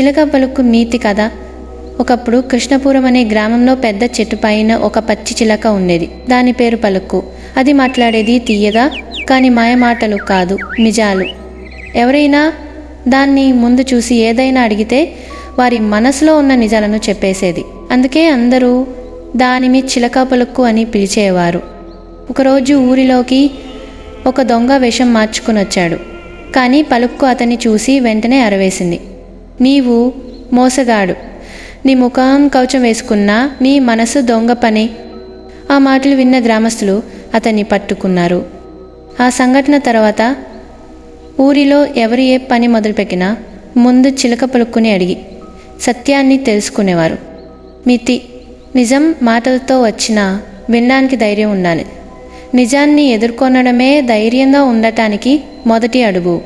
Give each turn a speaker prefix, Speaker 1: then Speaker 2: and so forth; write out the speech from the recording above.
Speaker 1: చిలక పలుకు నీతి కథ ఒకప్పుడు కృష్ణపురం అనే గ్రామంలో పెద్ద చెట్టు పైన ఒక పచ్చి చిలక ఉండేది. దాని పేరు పలుకు. అది మాట్లాడేది తీయగా కానీ మాయమాటలు కాదు నిజాలు. ఎవరైనా దాన్ని ముందు చూసి ఏదైనా అడిగితే వారి మనసులో ఉన్న నిజాలను చెప్పేసేది. అందుకే అందరూ దానిని చిలక పలుకు అని పిలిచేవారు. ఒకరోజు ఊరిలోకి ఒక దొంగ వేషం మార్చుకుని వచ్చాడు కానీ పలుక్కు అతన్ని చూసి వెంటనే అరవేసింది. నీవు మోసగాడు. నీ ముఖం కవచం వేసుకున్నా నీ మనసు దొంగ పని. ఆ మాటలు విన్న గ్రామస్తులు అతన్ని పట్టుకున్నారు. ఆ సంఘటన తర్వాత ఊరిలో ఎవరు ఏ పని మొదలుపెట్టినా ముందు చిలక పలుక్కుని అడిగి సత్యాన్ని తెలుసుకునేవారు. మితి నిజం మాటలతో వచ్చినా వినడానికి ధైర్యం ఉండాలి. నిజాన్ని ఎదుర్కొనడమే ధైర్యంగా ఉండటానికి మొదటి అడుగు.